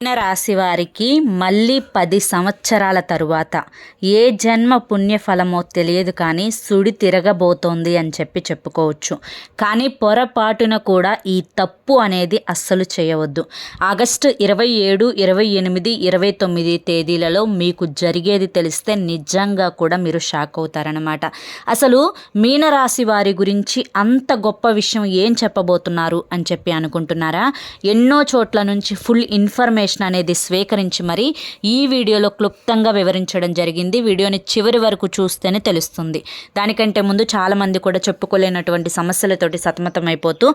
రాశి వారికి మళ్ళీ పది సంవత్సరాల తరువాత ఏ జన్మ పుణ్యఫలమో తెలియదు కానీ సుడి తిరగబోతోంది అని చెప్పి చెప్పుకోవచ్చు. కానీ పొరపాటున కూడా ఈ తప్పు అనేది అస్సలు చేయవద్దు. ఆగస్టు ఇరవై ఏడు ఇరవై ఎనిమిది ఇరవై తొమ్మిది తేదీలలో మీకు జరిగేది తెలిస్తే నిజంగా కూడా మీరు షాక్ అవుతారనమాట అసలు మీనరాశి వారి గురించి అంత గొప్ప విషయం ఏం చెప్పబోతున్నారు అని చెప్పి అనుకుంటున్నారా? ఎన్నో చోట్ల నుంచి ఫుల్ ఇన్ఫర్మేషన్ ఇన్ఫర్మేషన్ అనేది స్వీకరించి మరి ఈ వీడియోలో క్లుప్తంగా వివరించడం జరిగింది. వీడియోని చివరి వరకు చూస్తేనే తెలుస్తుంది. దానికంటే ముందు చాలామంది కూడా చెప్పుకోలేనటువంటి సమస్యలతోటి సతమతమైపోతూ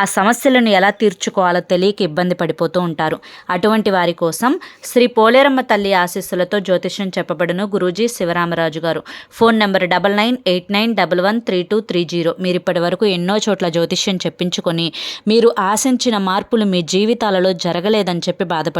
ఆ సమస్యలను ఎలా తీర్చుకోవాలో తెలియక ఇబ్బంది పడిపోతూ ఉంటారు. అటువంటి వారి కోసం శ్రీ పోలేరమ్మ తల్లి ఆశీస్సులతో జ్యోతిష్యం చెప్పబడును Guruji Sivaramaraju garu. Phone number double nine eight nine double one three two three zero. మీరు ఇప్పటి వరకు ఎన్నో చోట్ల జ్యోతిష్యం చెప్పించుకొని మీరు ఆశించిన మార్పులు మీ జీవితాలలో జరగలేదని చెప్పి బాధపడి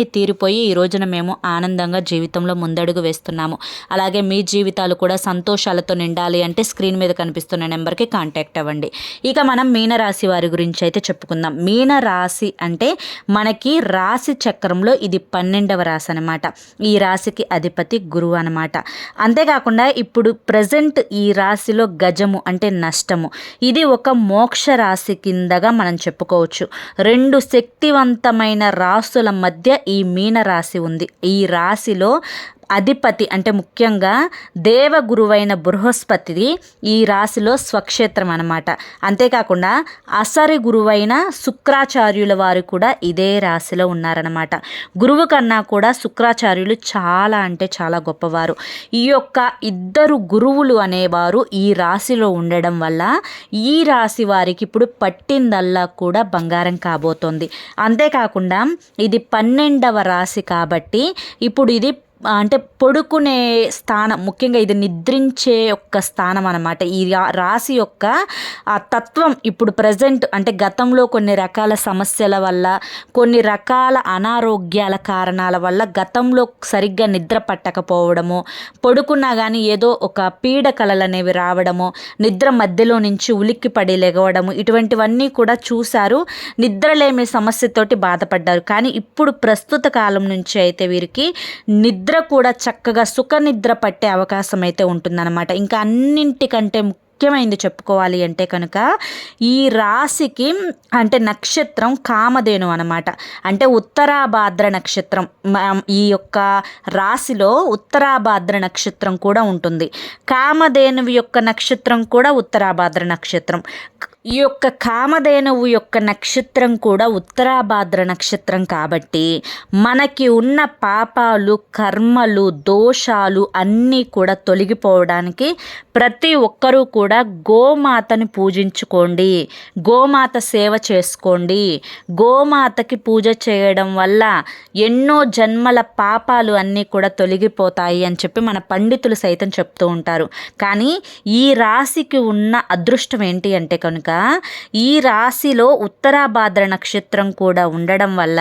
అన్నీ తీరిపోయి ఈ రోజున మేము ఆనందంగా జీవితంలో ముందడుగు వేస్తున్నాము. అలాగే మీ జీవితాలు కూడా సంతోషాలతో నిండాలి అంటే స్క్రీన్ మీద కనిపిస్తున్న నెంబర్కి కాంటాక్ట్ అవ్వండి. ఇక మనం మీనరాశి వారి గురించి అయితే చెప్పుకుందాం. మీనరాశి అంటే మనకి రాశి చక్రంలో ఇది పన్నెండవ రాశి అనమాట ఈ రాశికి అధిపతి గురువు అనమాట అంతేకాకుండా ఇప్పుడు ప్రజెంట్ ఈ రాశిలో గజము అంటే నష్టము. ఇది ఒక మోక్ష రాశి కిందగా మనం చెప్పుకోవచ్చు. రెండు శక్తివంతమైన రాసుల మధ్య ఈ మీన రాశి ఉంది. ఈ రాశిలో అధిపతి అంటే ముఖ్యంగా దేవగురువైన బృహస్పతిది ఈ రాశిలో స్వక్షేత్రం అనమాట అంతేకాకుండా అసరి గురువైన శుక్రాచార్యుల వారు కూడా ఇదే రాశిలో ఉన్నారనమాట గురువు కన్నా కూడా శుక్రాచార్యులు చాలా అంటే చాలా గొప్పవారు. ఈ యొక్క ఇద్దరు గురువులు అనేవారు ఈ రాశిలో ఉండడం వల్ల ఈ రాశి వారికి ఇప్పుడు పట్టిందల్లా కూడా బంగారం కాబోతోంది. అంతేకాకుండా ఇది పన్నెండవ రాశి కాబట్టి ఇప్పుడు ఇది అంటే పడుకునే స్థానం ముఖ్యంగా ఇది నిద్రించే యొక్క స్థానం అనమాట ఈ రాశి యొక్క ఆ తత్వం ఇప్పుడు ప్రజెంట్ అంటే గతంలో కొన్ని రకాల సమస్యల వల్ల కొన్ని రకాల అనారోగ్యాల కారణాల వల్ల గతంలో సరిగ్గా నిద్ర పట్టకపోవడము పడుకున్నా కానీ ఏదో ఒక పీడ కళలు అనేవి రావడము నిద్ర మధ్యలో నుంచి ఉలిక్కి పడి లెగవడము ఇటువంటివన్నీ కూడా చూశారు. నిద్రలేమి సమస్యతోటి బాధపడ్డారు. కానీ ఇప్పుడు ప్రస్తుత కాలం నుంచి అయితే వీరికి నిద్ర నిద్ర కూడా చక్కగా సుఖనిద్ర పట్టే అవకాశం అయితే ఉంటుందన్నమాట. ఇంకా అన్నింటికంటే ముఖ్యమైనది చెప్పుకోవాలి అంటే కనుక ఈ రాశికి అంటే నక్షత్రం కామధేను అనమాట అంటే ఉత్తరాభాద్ర నక్షత్రం. ఈ యొక్క రాశిలో ఉత్తరాభాద్ర నక్షత్రం కూడా ఉంటుంది. కామధేనువి యొక్క నక్షత్రం కూడా ఉత్తరాభాద్ర నక్షత్రం. ఈ యొక్క కామధేనువు యొక్క నక్షత్రం కూడా ఉత్తరాభాద్ర నక్షత్రం కాబట్టి మనకి ఉన్న పాపాలు కర్మలు దోషాలు అన్నీ కూడా తొలగిపోవడానికి ప్రతి ఒక్కరూ కూడా గోమాతని పూజించుకోండి. గోమాత సేవ చేసుకోండి. గోమాతకి పూజ చేయడం వల్ల ఎన్నో జన్మల పాపాలు అన్నీ కూడా తొలగిపోతాయి అని చెప్పి మన పండితులు సైతం చెప్తూ ఉంటారు. కానీ ఈ రాశికి ఉన్న అదృష్టం ఏంటి అంటే కనుక ఈ రాశిలో ఉత్తరాభాద్ర నక్షత్రం కూడా ఉండడం వల్ల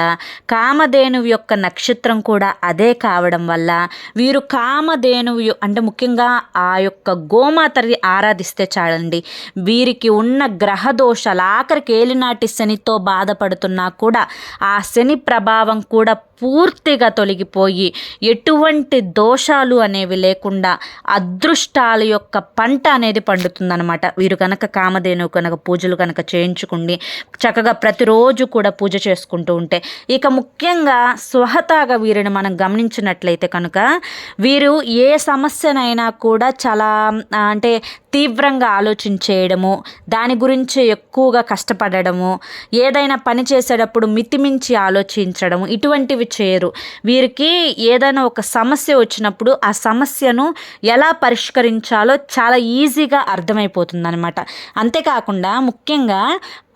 కామధేనువు యొక్క నక్షత్రం కూడా అదే కావడం వల్ల వీరు కామధేనువు అంటే ముఖ్యంగా ఆ యొక్క గోమాతని ఆరాధిస్తే చాలండి. వీరికి ఉన్న గ్రహ దోషాలు ఆఖరికి ఏలినాటి శనితో బాధపడుతున్నా కూడా ఆ శని ప్రభావం కూడా పూర్తిగా తొలగిపోయి ఎటువంటి దోషాలు అనేవి లేకుండా అదృష్టాల యొక్క పంట అనేది పండుతుందన్నమాట. వీరు కనుక కామధేనువు కనుక పూజలు కనుక చేయించుకుండి చక్కగా ప్రతిరోజు కూడా పూజ చేసుకుంటూ ఉంటే ఇక ముఖ్యంగా స్వహతాగా వీరిని మనం గమనించినట్లయితే కనుక వీరు ఏ సమస్యనైనా కూడా చాలా అంటే తీవ్రంగా ఆలోచించేయడము దాని గురించి ఎక్కువగా కష్టపడడము ఏదైనా పని చేసేటప్పుడు మితిమించి ఆలోచించడము ఇటువంటివి చేయరు. వీరికి ఏదైనా ఒక సమస్య వచ్చినప్పుడు ఆ సమస్యను ఎలా పరిష్కరించాలో చాలా ఈజీగా అర్థమైపోతుంది అనమాట అంతేకాకుండా ముఖ్యంగా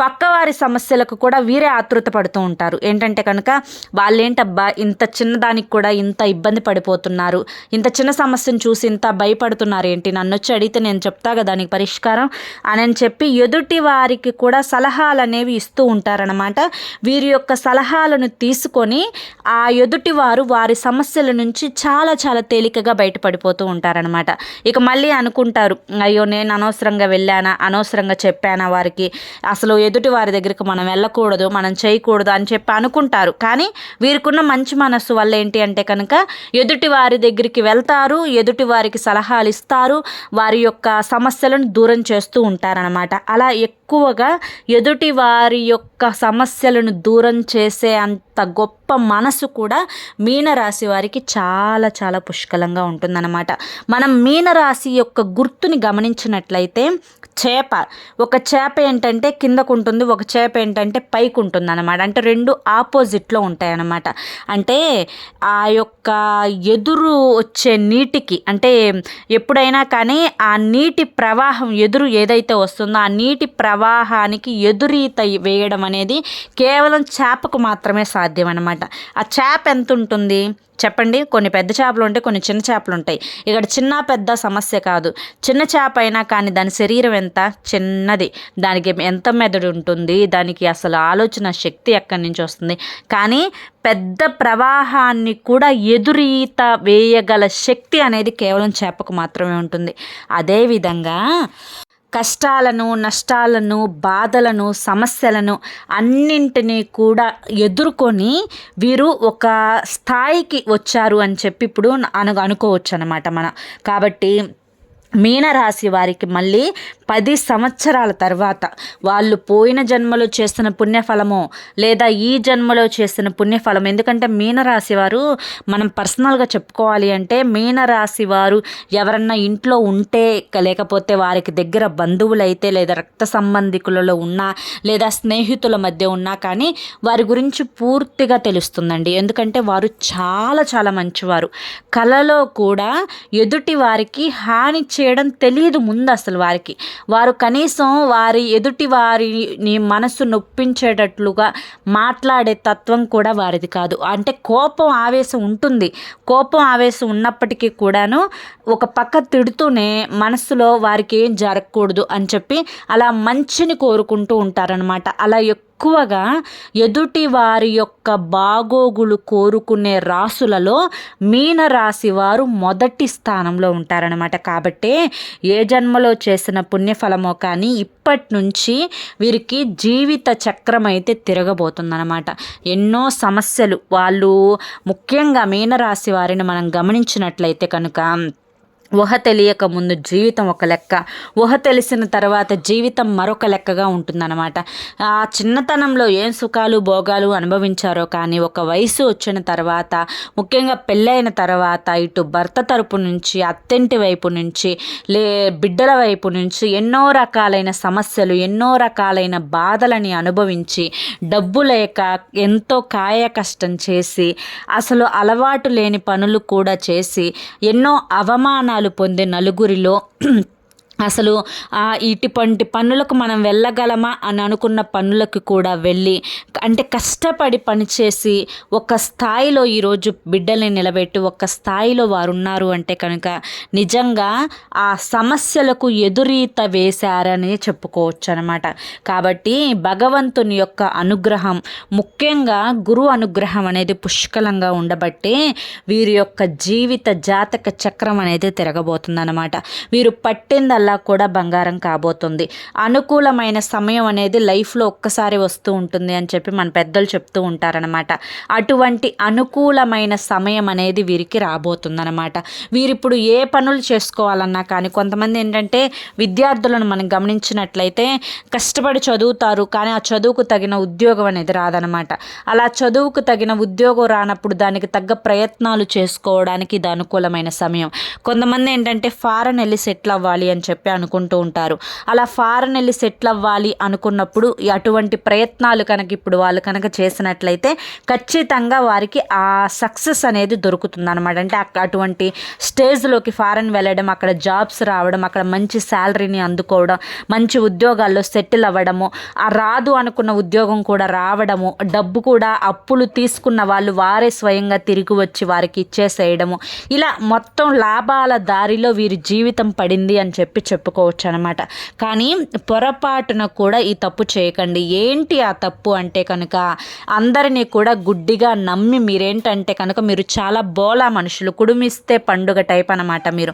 పక్కవారి సమస్యలకు కూడా వీరే ఆతృత పడుతూ ఉంటారు. ఏంటంటే కనుక వాళ్ళేంటబ్బా ఇంత చిన్నదానికి కూడా ఇంత ఇబ్బంది పడిపోతున్నారు. ఇంత చిన్న సమస్యను చూసి ఇంత భయపడుతున్నారు ఏంటి? నన్ను వచ్చి అడిగితే నేను చెప్తా కదా దానికి పరిష్కారం అని చెప్పి ఎదుటి వారికి కూడా సలహాలు అనేవి ఇస్తూ ఉంటారనమాట వీరి యొక్క సలహాలను తీసుకొని ఆ ఎదుటి వారు వారి సమస్యల నుంచి చాలా చాలా తేలికగా బయటపడిపోతూ ఉంటారనమాట ఇక మళ్ళీ అనుకుంటారు అయ్యో నేను అనవసరంగా వెళ్ళానా? అనవసరంగా చెప్పానా వారికి? అసలు ఎదుటి వారి దగ్గరికి మనం వెళ్ళకూడదు మనం చేయకూడదు అని చెప్పి అనుకుంటారు. కానీ వీరికున్న మంచి మనస్సు వల్ల ఏంటి అంటే కనుక ఎదుటి వారి దగ్గరికి వెళ్తారు ఎదుటి వారికి సలహాలు ఇస్తారు వారి యొక్క సమస్యలను దూరం చేస్తూ ఉంటారనమాట అలా ఎక్కువగా ఎదుటి వారి యొక్క సమస్యలను దూరం చేసే అంత గొప్ప మనసు కూడా మీనరాశి వారికి చాలా చాలా పుష్కలంగా ఉంటుందన్నమాట. మనం మీనరాశి యొక్క గుర్తుని గమనించినట్లయితే చేప ఒక చేప ఏంటంటే కిందకు ఉంటుంది ఒక చేప ఏంటంటే పైకి ఉంటుంది అనమాట అంటే రెండు ఆపోజిట్లో ఉంటాయన్నమాట. అంటే ఆ యొక్క ఎదురు వచ్చే నీటికి అంటే ఎప్పుడైనా కానీ ఆ నీటి ప్రవాహం ఎదురు ఏదైతే వస్తుందో ఆ నీటి ప్రవాహానికి ఎదురీత వేయడం అనేది కేవలం చేపకు మాత్రమే సాధ్యం అనమాట ఆ చేప ఎంత ఉంటుంది చెప్పండి. కొన్ని పెద్ద చేపలు ఉంటాయి కొన్ని చిన్న చేపలు ఉంటాయి. ఇక్కడ చిన్న పెద్ద సమస్య కాదు. చిన్న చేప అయినా కానీ దాని శరీరం ఎంత? చిన్నది. దానికి ఎంత మెదడు ఉంటుంది? దానికి అసలు ఆలోచన శక్తి ఎక్కడి నుంచి వస్తుంది? కానీ పెద్ద ప్రవాహాన్ని కూడా ఎదురీత వేయగల శక్తి అనేది కేవలం చేపకు మాత్రమే ఉంటుంది. అదేవిధంగా కష్టాలను నష్టాలను బాధలను సమస్యలను అన్నింటినీ కూడా ఎదుర్కొని వీరు ఒక స్థాయికి వచ్చారు అని చెప్పి ఇప్పుడు అను అనుకోవచ్చు అనమాట మనం. కాబట్టి మీనరాశి వారికి మళ్ళీ పది సంవత్సరాల తర్వాత వాళ్ళు పోయిన జన్మలో చేసిన పుణ్యఫలము లేదా ఈ జన్మలో చేసిన పుణ్యఫలం ఎందుకంటే మీనరాశి వారు మనం పర్సనల్గా చెప్పుకోవాలి అంటే మీనరాశి వారు ఎవరన్నా ఇంట్లో ఉంటే లేకపోతే వారికి దగ్గర బంధువులైతే లేదా రక్త సంబంధికులలో ఉన్నా లేదా స్నేహితుల మధ్య ఉన్నా కానీ వారి గురించి పూర్తిగా తెలుస్తుందండి. ఎందుకంటే వారు చాలా చాలా మంచివారు. కళలో కూడా ఎదుటి వారికి హాని చేయడం తెలియదు ముందు అసలు వారికి. వారు కనీసం వారి ఎదుటి వారిని మనసు నొప్పించేటట్లుగా మాట్లాడే తత్వం కూడా వారిది కాదు. అంటే కోపం ఆవేశం ఉంటుంది. కోపం ఆవేశం ఉన్నప్పటికీ కూడాను ఒక పక్క తిడుతూనే మనసులో వారికి ఏం జరగకూడదు అని చెప్పి అలా మంచిని కోరుకుంటూ ఉంటారనమాట అలా ఎక్కువగా ఎదుటి వారి యొక్క బాగోగులు కోరుకునే రాసులలో మీనరాశి వారు మొదటి స్థానంలో ఉంటారనమాట కాబట్టి ఏ జన్మలో చేసిన పుణ్యఫలమో కానీ ఇప్పటి నుంచి వీరికి జీవిత చక్రం అయితే తిరగబోతుందన్నమాట. ఎన్నో సమస్యలు వాళ్ళు ముఖ్యంగా మీనరాశి వారిని మనం గమనించినట్లయితే కనుక ఊహ తెలియక ముందు జీవితం ఒక లెక్క. ఊహ తెలిసిన తర్వాత జీవితం మరొక లెక్కగా ఉంటుందన్నమాట. ఆ చిన్నతనంలో ఏం సుఖాలు భోగాలు అనుభవించారో కానీ ఒక వయసు వచ్చిన తర్వాత ముఖ్యంగా పెళ్ళైన తర్వాత ఇటు భర్త తరపు నుంచి అత్తింటి వైపు నుంచి లే బిడ్డల వైపు నుంచి ఎన్నో రకాలైన సమస్యలు ఎన్నో రకాలైన బాధలని అనుభవించి డబ్బు లేక ఎంతో కాయ కష్టం చేసి అసలు అలవాటు లేని పనులు కూడా చేసి ఎన్నో అవమానాలు పొందే నలుగురిలో అసలు ఇటువంటి పనులకు మనం వెళ్ళగలమా అని అనుకున్న పనులకు కూడా వెళ్ళి అంటే కష్టపడి పనిచేసి ఒక స్థాయిలో ఈరోజు బిడ్డల్ని నిలబెట్టి ఒక స్థాయిలో వారు ఉన్నారు అంటే కనుక నిజంగా ఆ సమస్యలకు ఎదురీత వేశారని చెప్పుకోవచ్చు అనమాట కాబట్టి భగవంతుని యొక్క అనుగ్రహం ముఖ్యంగా గురు అనుగ్రహం అనేది పుష్కలంగా ఉండబట్టి వీరి యొక్క జీవిత జాతక చక్రం అనేది తిరగబోతుందన్నమాట. వీరు పట్టిందల అలా కూడా బంగారం కాబోతుంది. అనుకూలమైన సమయం అనేది లైఫ్లో ఒక్కసారి వస్తూ ఉంటుంది అని చెప్పి మన పెద్దలు చెప్తూ ఉంటారనమాట అటువంటి అనుకూలమైన సమయం అనేది వీరికి రాబోతుందనమాట వీరిప్పుడు ఏ పనులు చేసుకోవాలన్నా కానీ కొంతమంది ఏంటంటే విద్యార్థులను మనం గమనించినట్లయితే కష్టపడి చదువుతారు కానీ ఆ చదువుకు తగిన ఉద్యోగం అనేది రాదనమాట అలా చదువుకు తగిన ఉద్యోగం రానప్పుడు దానికి తగ్గ ప్రయత్నాలు చేసుకోవడానికి ఇది అనుకూలమైన సమయం. కొంతమంది ఏంటంటే ఫారెన్ వెళ్ళి సెటిల్ అవ్వాలి అని చెప్పి చెప్పి అనుకుంటూ ఉంటారు. అలా ఫారెన్ వెళ్ళి సెటిల్ అవ్వాలి అనుకున్నప్పుడు అటువంటి ప్రయత్నాలు కనుక ఇప్పుడు వాళ్ళు కనుక చేసినట్లయితే ఖచ్చితంగా వారికి ఆ సక్సెస్ అనేది దొరుకుతుంది అనమాట అంటే అటువంటి స్టేజ్లోకి ఫారెన్ వెళ్ళడం అక్కడ జాబ్స్ రావడం అక్కడ మంచి శాలరీని అందుకోవడం మంచి ఉద్యోగాల్లో సెటిల్ అవ్వడము ఆ రాదు అనుకున్న ఉద్యోగం కూడా రావడము డబ్బు కూడా అప్పులు తీసుకున్న వాళ్ళు వారే స్వయంగా తిరిగి వచ్చి వారికి ఇచ్చేసేయడము ఇలా మొత్తం లాభాల దారిలో వీరి జీవితం పడింది అని చెప్పి చెప్పుకోవచ్చు అనమాట కానీ పొరపాటున కూడా ఈ తప్పు చేయకండి. ఏంటి ఆ తప్పు అంటే కనుక అందరినీ కూడా గుడ్డిగా నమ్మి మీరేంటంటే కనుక మీరు చాలా బోలా మనుషులు కుడుమిస్తే పండుగ టైప్ అనమాట మీరు.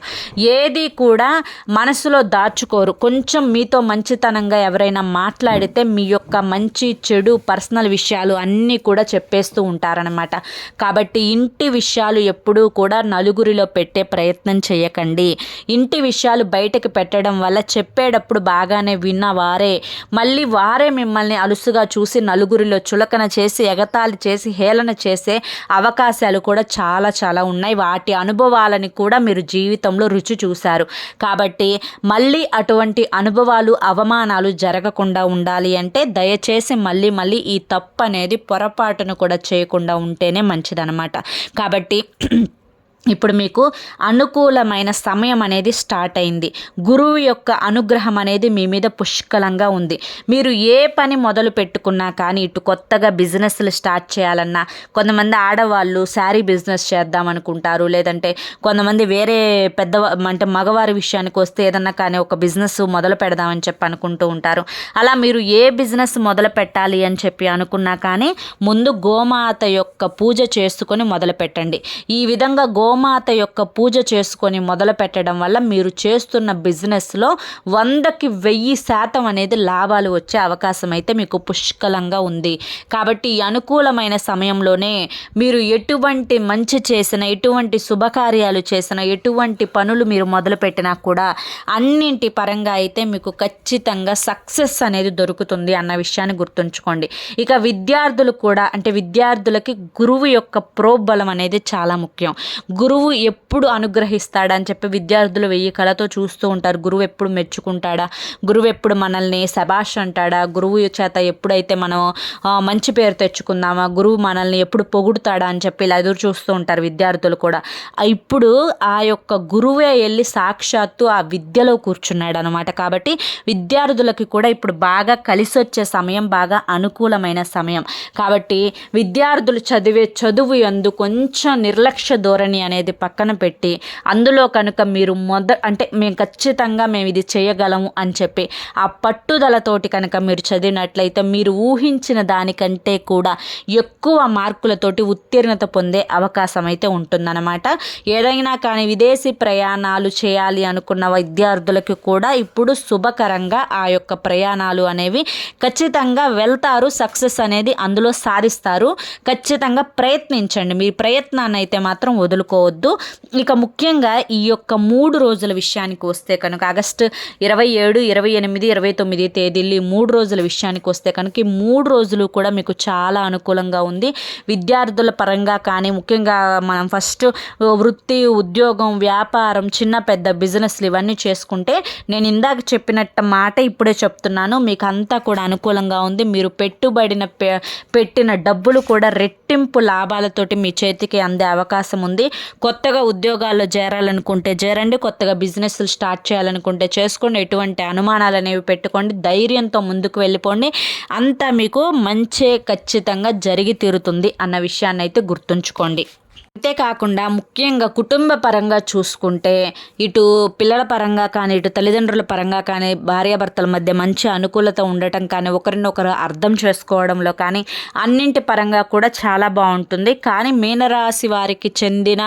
ఏది కూడా మనసులో దాచుకోరు. కొంచెం మీతో మంచితనంగా ఎవరైనా మాట్లాడితే మీ యొక్క మంచి చెడు పర్సనల్ విషయాలు అన్నీ కూడా చెప్పేస్తూ ఉంటారనమాట కాబట్టి ఇంటి విషయాలు ఎప్పుడూ కూడా నలుగురిలో పెట్టే ప్రయత్నం చేయకండి. ఇంటి విషయాలు బయటకు పెట్టడం వల్ల చెప్పేటప్పుడు బాగానే విన్న వారే మళ్ళీ వారే మిమ్మల్ని అలుసుగా చూసి నలుగురిలో చులకన చేసి ఎగతాళి చేసి హేళన చేసే అవకాశాలు కూడా చాలా చాలా ఉన్నాయి. వాటి అనుభవాలని కూడా మీరు జీవితంలో రుచి చూశారు. కాబట్టి మళ్ళీ అటువంటి అనుభవాలు అవమానాలు జరగకుండా ఉండాలి అంటే దయచేసి మళ్ళీ మళ్ళీ ఈ తప్పు అనేది పొరపాటును కూడా చేయకుండా ఉంటేనే మంచిదనమాట కాబట్టి ఇప్పుడు మీకు అనుకూలమైన సమయం అనేది స్టార్ట్ అయింది. గురువు యొక్క అనుగ్రహం అనేది మీ మీద పుష్కలంగా ఉంది. మీరు ఏ పని మొదలు పెట్టుకున్నా కానీ ఇటు కొత్తగా బిజినెస్లు స్టార్ట్ చేయాలన్నా కొంతమంది ఆడవాళ్ళు శారీ బిజినెస్ చేద్దాం అనుకుంటారు. లేదంటే కొంతమంది వేరే పెద్ద అంటే మగవారి విషయానికి వస్తే ఏదన్నా కానీ ఒక బిజినెస్ మొదలు పెడదామని చెప్పి అనుకుంటూ ఉంటారు. అలా మీరు ఏ బిజినెస్ మొదలు పెట్టాలి అని చెప్పి అనుకున్నా కానీ ముందు గోమాత యొక్క పూజ చేసుకొని మొదలు పెట్టండి. ఈ విధంగా గో గోమాత యొక్క పూజ చేసుకొని మొదలు పెట్టడం వల్ల మీరు చేస్తున్న బిజినెస్లో వందకి వెయ్యి శాతం అనేది లాభాలు వచ్చే అవకాశం అయితే మీకు పుష్కలంగా ఉంది. కాబట్టి అనుకూలమైన సమయంలోనే మీరు ఎటువంటి మంచి చేసిన ఎటువంటి శుభకార్యాలు చేసిన ఎటువంటి పనులు మీరు మొదలుపెట్టినా కూడా అన్నింటి పరంగా అయితే మీకు ఖచ్చితంగా సక్సెస్ అనేది దొరుకుతుంది అన్న విషయాన్ని గుర్తుంచుకోండి. ఇక విద్యార్థులు కూడా అంటే విద్యార్థులకి గురువు యొక్క ప్రోబలం అనేది చాలా ముఖ్యం. గురువు ఎప్పుడు అనుగ్రహిస్తాడా అని చెప్పి విద్యార్థులు వెయ్యి కళతో చూస్తూ ఉంటారు. గురువు ఎప్పుడు మెచ్చుకుంటాడా? గురువు ఎప్పుడు మనల్ని శబాష్ అంటాడా? గురువు చేత ఎప్పుడైతే మనం మంచి పేరు తెచ్చుకుందామా? గురువు మనల్ని ఎప్పుడు పొగుడుతాడా అని చెప్పి ఇలా ఎదురు చూస్తూ ఉంటారు విద్యార్థులు కూడా. ఇప్పుడు ఆ యొక్క గురువే వెళ్ళి సాక్షాత్తు ఆ విద్యలో కూర్చున్నాడు అనమాట కాబట్టి విద్యార్థులకి కూడా ఇప్పుడు బాగా కలిసి వచ్చే సమయం బాగా అనుకూలమైన సమయం. కాబట్టి విద్యార్థులు చదివే చదువు ఎందు కొంచెం నిర్లక్ష్య ధోరణి అనేది పక్కన పెట్టి అందులో కనుక మీరు మొద అంటే మేము ఖచ్చితంగా మేము ఇది చేయగలము అని చెప్పి ఆ పట్టుదలతోటి కనుక మీరు చదివినట్లయితే మీరు ఊహించిన దానికంటే కూడా ఎక్కువ మార్కులతోటి ఉత్తీర్ణత పొందే అవకాశం అయితే ఉంటుందన్నమాట. ఏదైనా కానీ విదేశీ ప్రయాణాలు చేయాలి అనుకున్న విద్యార్థులకు కూడా ఇప్పుడు శుభకరంగా ఆ యొక్క ప్రయాణాలు అనేవి ఖచ్చితంగా వెళ్తారు సక్సెస్ అనేది అందులో సాధిస్తారు. ఖచ్చితంగా ప్రయత్నించండి. మీ ప్రయత్నాన్ని అయితే మాత్రం వదులుకో మర్చిపోవద్దు ఇక ముఖ్యంగా ఈ యొక్క మూడు రోజుల విషయానికి వస్తే కనుక ఆగస్టు ఇరవై ఏడు ఇరవై ఎనిమిది ఇరవై తొమ్మిది తేదీలు మూడు రోజుల విషయానికి వస్తే కనుక ఈ మూడు రోజులు కూడా మీకు చాలా అనుకూలంగా ఉంది. విద్యార్థుల పరంగా కానీ ముఖ్యంగా మనం ఫస్ట్ వృత్తి ఉద్యోగం వ్యాపారం చిన్న పెద్ద బిజినెస్లు ఇవన్నీ చేసుకుంటే నేను ఇందాక చెప్పినట్టు మాట ఇప్పుడే చెప్తున్నాను. మీకు అంతా కూడా అనుకూలంగా ఉంది. మీరు పెట్టుబడిన పెట్టిన డబ్బులు కూడా రెట్టింపు లాభాలతోటి మీ చేతికి అందే అవకాశం ఉంది. కొత్తగా ఉద్యోగాల్లో చేరాలనుకుంటే చేరండి కొత్తగా బిజినెస్లు స్టార్ట్ చేయాలనుకుంటే చేసుకోండి. ఎటువంటి అనుమానాలు అనేవి పెట్టుకోండి ధైర్యంతో ముందుకు వెళ్ళిపోండి. అంతా మీకు మంచే ఖచ్చితంగా జరిగి తీరుతుంది అన్న విషయాన్ని అయితే గుర్తుంచుకోండి. అంతేకాకుండా ముఖ్యంగా కుటుంబ పరంగా చూసుకుంటే ఇటు పిల్లల పరంగా కానీ ఇటు తల్లిదండ్రుల పరంగా కానీ భార్యాభర్తల మధ్య మంచి అనుకూలత ఉండటం కానీ ఒకరినొకరు అర్థం చేసుకోవడంలో కానీ అన్నింటి పరంగా కూడా చాలా బాగుంటుంది. కానీ మీనరాశి వారికి చెందిన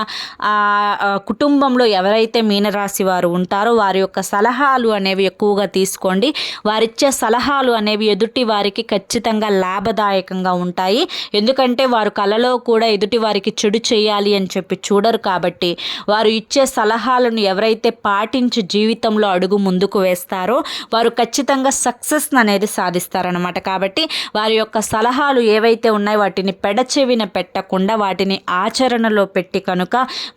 కుటుంబంలో ఎవరైతే మీనరాశి వారు ఉంటారో వారి యొక్క సలహాలు అనేవి ఎక్కువగా తీసుకోండి. వారిచ్చే సలహాలు అనేవి ఎదుటి వారికి ఖచ్చితంగా లాభదాయకంగా ఉంటాయి. ఎందుకంటే వారు కలలో కూడా ఎదుటి వారికి చెడు చేయాలి చేయాలి అని చెప్పి చూడరు కాబట్టి వారు ఇచ్చే సలహాలను ఎవరైతే పాటించి జీవితంలో అడుగు ముందుకు వేస్తారో వారు ఖచ్చితంగా సక్సెస్ అనేది సాధిస్తారనమాట కాబట్టి వారి యొక్క సలహాలు ఏవైతే ఉన్నాయో వాటిని పెడచెవిన పెట్టకుండా వాటిని ఆచరణలో పెట్టి కనుక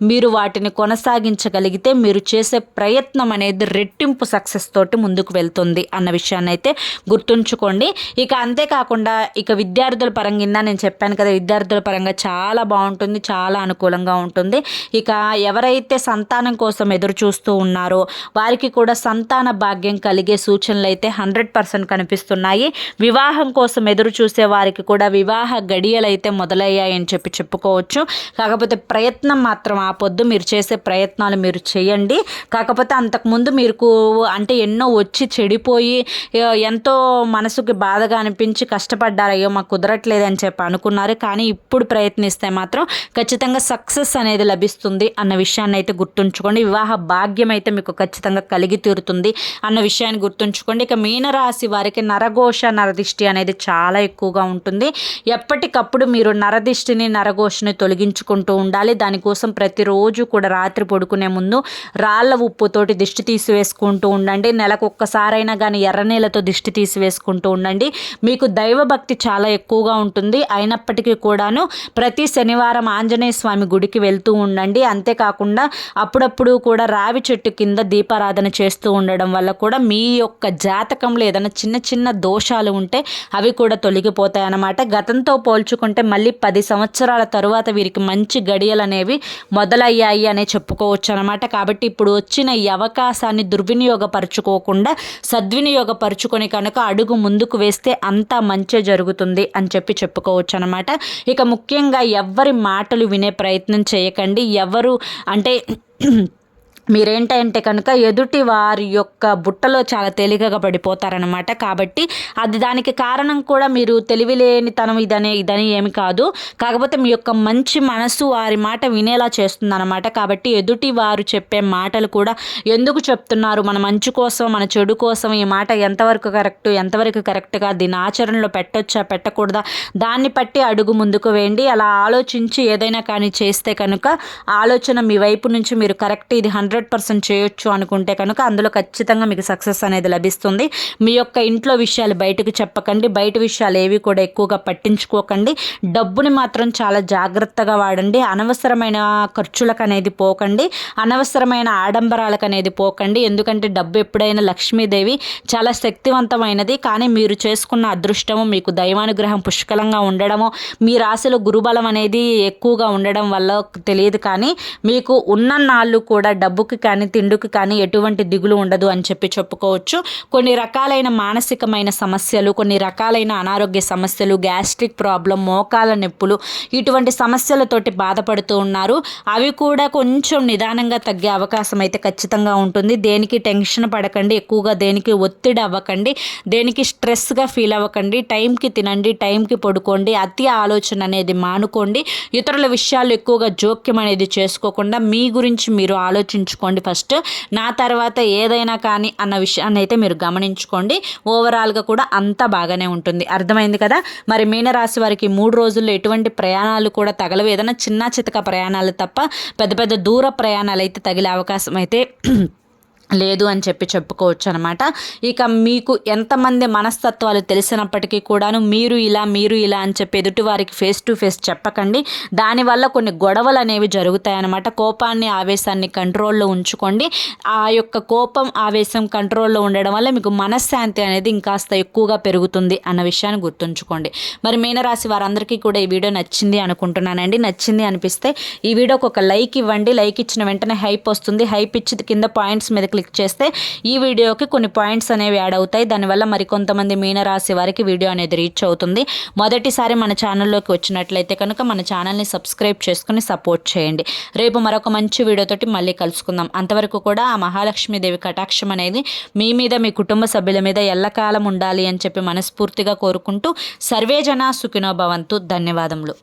మీరు వాటిని కొనసాగించగలిగితే మీరు చేసే ప్రయత్నం అనేది రెట్టింపు సక్సెస్ తోటి ముందుకు వెళ్తుంది అన్న విషయాన్ని అయితే గుర్తుంచుకోండి. ఇక అంతేకాకుండా ఇక విద్యార్థుల పరంగా నేను చెప్పాను కదా విద్యార్థుల పరంగా చాలా బాగుంటుంది చాలా అనుకూలంగా ఉంటుంది. ఇక ఎవరైతే సంతానం కోసం ఎదురు చూస్తూ ఉన్నారో వారికి కూడా సంతాన భాగ్యం కలిగే సూచనలు అయితే హండ్రెడ్ పర్సెంట్ కనిపిస్తున్నాయి. వివాహం కోసం ఎదురు చూసే వారికి కూడా వివాహ గడియలు అయితే మొదలయ్యాయని చెప్పి చెప్పుకోవచ్చు. కాకపోతే ప్రయత్నం మాత్రం ఆ పొద్దు మీరు చేసే ప్రయత్నాలు మీరు చేయండి. కాకపోతే అంతకుముందు మీకు అంటే ఎన్నో వచ్చి చెడిపోయి ఎంతో మనసుకి బాధగా అనిపించి కష్టపడ్డారయ్యో మాకు కుదరట్లేదని చెప్పి అనుకున్నారు. కానీ ఇప్పుడు ప్రయత్నిస్తే మాత్రం ఖచ్చితంగా సక్సెస్ అనేది లభిస్తుంది అన్న విషయాన్ని అయితే గుర్తుంచుకోండి. వివాహ భాగ్యం అయితే మీకు ఖచ్చితంగా కలిగి తీరుతుంది అన్న విషయాన్ని గుర్తుంచుకోండి. ఇక మీనరాశి వారికి నరఘోష నరదిష్టి అనేది చాలా ఎక్కువగా ఉంటుంది. ఎప్పటికప్పుడు మీరు నరదిష్టిని నరఘోషని తొలగించుకుంటూ ఉండాలి. దానికోసం ప్రతిరోజు కూడా రాత్రి పడుకునే ముందు రాళ్ళ ఉప్పుతోటి దిష్టి తీసివేసుకుంటూ ఉండండి. నెలకు ఒక్కసారైనా కానీ ఎర్ర నీళ్ళతో దిష్టి తీసివేసుకుంటూ ఉండండి. మీకు దైవభక్తి చాలా ఎక్కువగా ఉంటుంది. అయినప్పటికీ కూడాను ప్రతి శనివారం ఆంజనేయ స్వామి గుడికి వెళ్తూ ఉండండి. అంతేకాకుండా అప్పుడప్పుడు కూడా రావి చెట్టు కింద దీపారాధన చేస్తూ ఉండడం వల్ల కూడా మీ యొక్క జాతకంలో ఏదైనా చిన్న చిన్న దోషాలు ఉంటే అవి కూడా తొలగిపోతాయి అన్నమాట. గతంతో పోల్చుకుంటే మళ్ళీ పది సంవత్సరాల తరువాత వీరికి మంచి గడియలు అనేవి మొదలయ్యాయి అనే చెప్పుకోవచ్చు అనమాట కాబట్టి ఇప్పుడు వచ్చిన ఈ అవకాశాన్ని దుర్వినియోగపరచుకోకుండా సద్వినియోగపరుచుకొని కనుక అడుగు ముందుకు వేస్తే అంతా మంచి జరుగుతుంది అని చెప్పి చెప్పుకోవచ్చు అనమాట ఇక ముఖ్యంగా ఎవ్వరి మాటలు వినే ప్రయత్నం చేయకండి. ఎవరు అంటే మీరేంటంటే కనుక ఎదుటి వారి యొక్క బుట్టలో చాలా తేలికగా పడిపోతారనమాట కాబట్టి అది దానికి కారణం కూడా మీరు తెలివిలేనితనం ఇదనే ఇదని ఏమి కాదు. కాకపోతే మీ యొక్క మంచి మనసు వారి మాట వినేలా చేస్తుందన్నమాట. కాబట్టి ఎదుటి వారు చెప్పే మాటలు కూడా ఎందుకు చెప్తున్నారు? మన మంచి కోసం మన చెడు కోసం ఈ మాట ఎంతవరకు కరెక్ట్ ఎంతవరకు కరెక్ట్గా దీని ఆచరణలో పెట్టొచ్చా పెట్టకూడదా? దాన్ని బట్టి అడుగు ముందుకు వేయండి. అలా ఆలోచించి ఏదైనా కానీ చేస్తే కనుక ఆలోచన మీ వైపు నుంచి మీరు కరెక్ట్ ఇది హండ్రెడ్ హండ్రెడ్ పర్సెంట్ చేయొచ్చు అనుకుంటే కనుక అందులో ఖచ్చితంగా మీకు సక్సెస్ అనేది లభిస్తుంది. మీ యొక్క ఇంట్లో విషయాలు బయటకు చెప్పకండి. బయట విషయాలు ఏవి కూడా ఎక్కువగా పట్టించుకోకండి. డబ్బుని మాత్రం చాలా జాగ్రత్తగా వాడండి. అనవసరమైన ఖర్చులకు అనేది పోకండి. అనవసరమైన ఆడంబరాలకు అనేది పోకండి. ఎందుకంటే డబ్బు ఎప్పుడైనా లక్ష్మీదేవి చాలా శక్తివంతమైనది. కానీ మీరు చేసుకున్న అదృష్టము మీకు దైవానుగ్రహం పుష్కలంగా ఉండడము మీ రాశిలో గురుబలం అనేది ఎక్కువగా ఉండడం వల్ల తెలియదు. కానీ మీకు ఉన్న నాళ్ళు కూడా డబ్బు డబ్బుకి కానీ తిండుకు కానీ ఎటువంటి దిగులు ఉండదు అని చెప్పి చెప్పుకోవచ్చు. కొన్ని రకాలైన మానసికమైన సమస్యలు కొన్ని రకాలైన అనారోగ్య సమస్యలు గ్యాస్ట్రిక్ ప్రాబ్లం మోకాల నొప్పులు ఇటువంటి సమస్యలతోటి బాధపడుతూ ఉన్నారు. అవి కూడా కొంచెం నిదానంగా తగ్గే అవకాశం అయితే ఖచ్చితంగా ఉంటుంది. దేనికి టెన్షన్ పడకండి ఎక్కువగా దేనికి ఒత్తిడి అవ్వకండి దేనికి స్ట్రెస్గా ఫీల్ అవ్వకండి టైంకి తినండి టైంకి పడుకోండి అతి ఆలోచన అనేది మానుకోండి. ఇతరుల విషయాలు ఎక్కువగా జోక్యం అనేది చేసుకోకుండా మీ గురించి మీరు ఆలోచించు గమనించుకోండి ఫస్ట్. నా తర్వాత ఏదైనా కానీ అన్న విషయాన్ని అయితే మీరు గమనించుకోండి. ఓవరాల్గా కూడా అంతా బాగానే ఉంటుంది. అర్థమైంది కదా? మరి మీనరాశి వారికి మూడు రోజుల్లో ఎటువంటి ప్రయాణాలు కూడా తగలవు. ఏదైనా చిన్న చితక ప్రయాణాలు తప్ప పెద్ద పెద్ద దూర ప్రయాణాలు అయితే తగిలే అవకాశం అయితే లేదు అని చెప్పి చెప్పుకోవచ్చు అనమాట ఇక మీకు ఎంతమంది మనస్తత్వాలు తెలిసినప్పటికీ కూడాను మీరు ఇలా మీరు ఇలా అని చెప్పి ఎదుటివారికి ఫేస్ టు ఫేస్ చెప్పకండి. దానివల్ల కొన్ని గొడవలు అనేవి జరుగుతాయన్నమాట. కోపాన్ని ఆవేశాన్ని కంట్రోల్లో ఉంచుకోండి. ఆ యొక్క కోపం ఆవేశం కంట్రోల్లో ఉండడం వల్ల మీకు మనశ్శాంతి అనేది ఇంకాస్త ఎక్కువగా పెరుగుతుంది అన్న విషయాన్ని గుర్తుంచుకోండి. మరి మీనరాశి వారందరికీ కూడా ఈ వీడియో నచ్చింది అనుకుంటున్నానండి. నచ్చింది అనిపిస్తే ఈ వీడియోకి ఒక లైక్ ఇవ్వండి. లైక్ ఇచ్చిన వెంటనే హైప్ వస్తుంది. హైప్ ఇచ్చి కింద పాయింట్స్ మీద క్లిక్ చేస్తే ఈ వీడియోకి కొన్ని పాయింట్స్ అనేవి యాడ్ అవుతాయి. దానివల్ల మరికొంతమంది మీనరాశి వారికి వీడియో అనేది రీచ్ అవుతుంది. మొదటిసారి మన ఛానల్లోకి వచ్చినట్లయితే కనుక మన ఛానల్ని సబ్స్క్రైబ్ చేసుకుని సపోర్ట్ చేయండి. రేపు మరొక మంచి వీడియోతోటి మళ్ళీ కలుసుకుందాం. అంతవరకు కూడా ఆ మహాలక్ష్మీదేవి కటాక్షం అనేది మీ మీద మీ కుటుంబ సభ్యుల మీద ఎల్లకాలం ఉండాలి అని చెప్పి మనస్ఫూర్తిగా కోరుకుంటూ సర్వేజన సుఖినో భవంతు. ధన్యవాదములు.